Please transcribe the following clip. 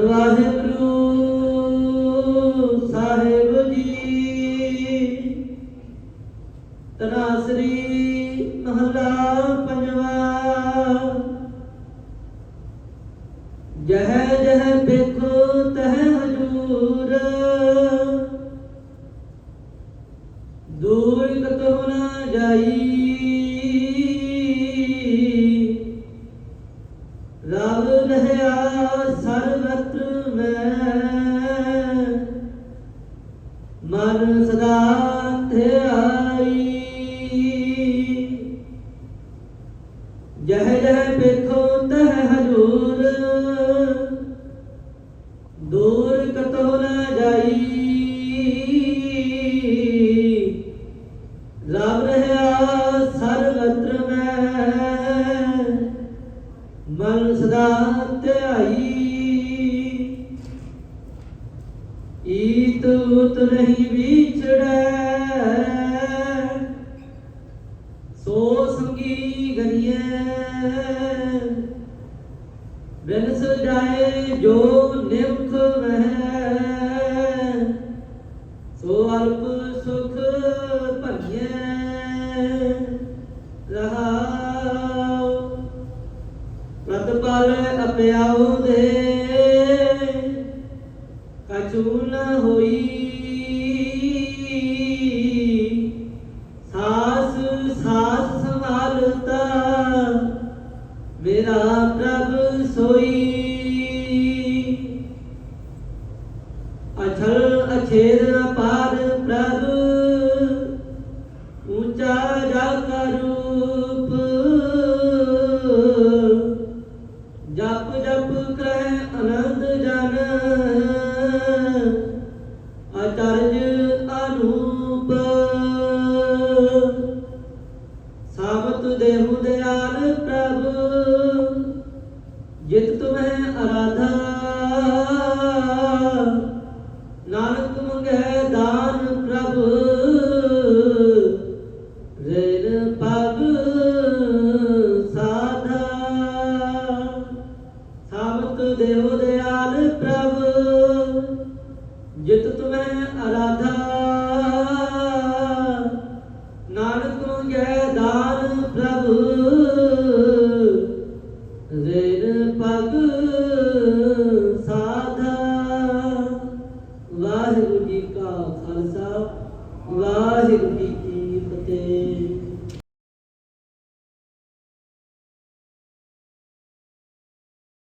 ਵਾਹਿਗੁਰੂ ਸਾਹਿਬ ਜੀ, ਤਨਾਸਰੀ ਮਹਲਾ ਪੰਜਵਾ। ਜਹ ਜਹ ਵੇਖੋ ਤਹ ਹਜੂਰ, ਦੂਰ ਕਤਹੁ ਨਾ ਜਾਈ। ਰਹਿਆ ਸਰਵਤਰ ਮੈਂ ਮਨ ਸਦਾ ਧਿਆਈ ਜਹ ਜਹ ਵੇਖੋ ਤਹ ਹਜੂਰ ਦੂਰ ਕਤੋ ਨਾ ਜਾਈ ਰਬ ਰਹਿਆ ਸਰਵਤਰ ਮਨ ਸਦਾ ਧਿਆਈ। ਈਤ ਉਤ ਨਹੀਂ ਵਿਛੜੈ। ਸੋ ਸੰਗੀ ਗਰੀਏ ਬਿਨ ਸਜਾਏ ਜੋ ਪ੍ਰਤਪਲ ਅਪਿਆਉ ਦੇ। ਕਛੂ ਨ ਹੋਈ। ਸਾਸ ਸਾਸ ਸੰਭਾਲਤਾ। ਮੇਰਾ ਅਚਰਜ ਅਨੂਪ। ਸਾਬਤ ਦੇਹੁ ਦਿਆਲ ਪ੍ਰਭ ਜਿਤ ਤੁਮਹਿ ਅਰਾਧਾ। ਨਾਨਕ ਮੰਗੈ ਦਾਨ ਪ੍ਰਭ। ਅਰਾਧਾ ਨਾਨਕ ਜੈ ਦਾਨ ਪ੍ਰਭ। ਰੇਨ ਪਗ ਸਾਧਾ। ਵਾਹਿਗੁਰੂ ਜੀ ਕਾ ਖਾਲਸਾ, ਵਾਹਿਗੁਰੂ ਜੀ ਕੀ ਫਤਿਹ।